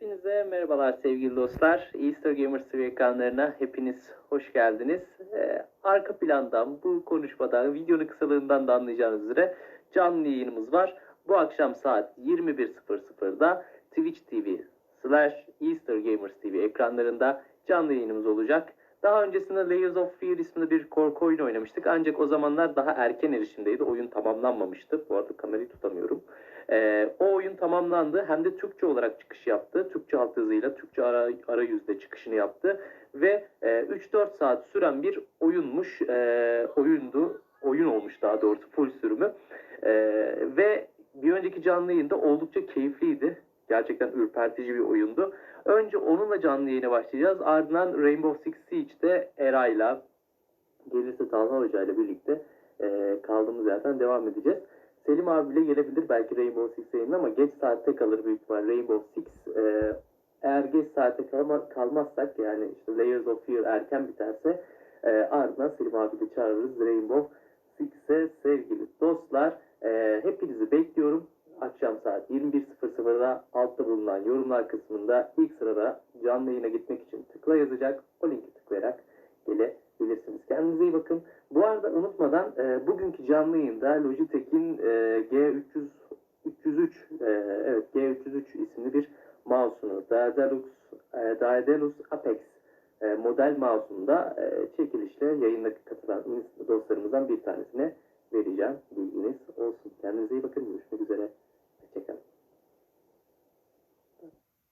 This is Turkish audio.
Hepinize merhabalar sevgili dostlar. Easter Gamers TV ekranlarına hepiniz hoş geldiniz. Ee, arka plandan, bu konuşmadan, videonun kısalığından da anlayacağınız üzere canlı yayınımız var. Bu akşam saat 21.00'da Twitch TV slash Easter Gamers TV ekranlarında canlı yayınımız olacak. Daha öncesinde Layers of Fear isimli bir korku oyunu oynamıştık. Ancak o zamanlar daha erken erişimdeydi. Oyun tamamlanmamıştı. Bu arada kamerayı tamamlandı. Hem de Türkçe olarak çıkış yaptı. Türkçe alt hızıyla, Türkçe ara, arayüzde çıkışını yaptı. Ve e, 3-4 saat süren bir oyunmuş. E, oyundu. Oyun olmuş daha doğrusu full sürümü. E, ve bir önceki canlı yayında oldukça keyifliydi. Gerçekten ürpertici bir oyundu. Önce onunla canlı yayına başlayacağız. Ardından Rainbow Six Siege'de Eray'la gelirse Talha Hoca ile birlikte e, kaldığımız yerden devam edeceğiz. Selim abi bile gelebilir belki Rainbow Six yayında ama geç saatte kalır büyük ihtimal Rainbow Six. E, eğer geç saatte kalma, kalmazsak yani işte Layers of Fear erken biterse e, ardından Selim abi de çağırırız Rainbow Six'e sevgili dostlar. E, hepinizi bekliyorum. Akşam saat 21.00'da altta bulunan yorumlar kısmında ilk sırada canlı yayına gitmek için tıkla yazacak. O linki tıklayarak gelebilirsiniz. Kendinize iyi bakın. Bu arada unutmadan e, bugünkü canlı yayında Logitech'in e, G300 303 e, evet G303 isimli bir mouse'unu Daedalus e, Daedalus Apex e, model mouse'unda e, çekilişle yayına katılan dostlarımızdan bir tanesine vereceğim. Bilginiz olsun. Kendinize iyi bakın.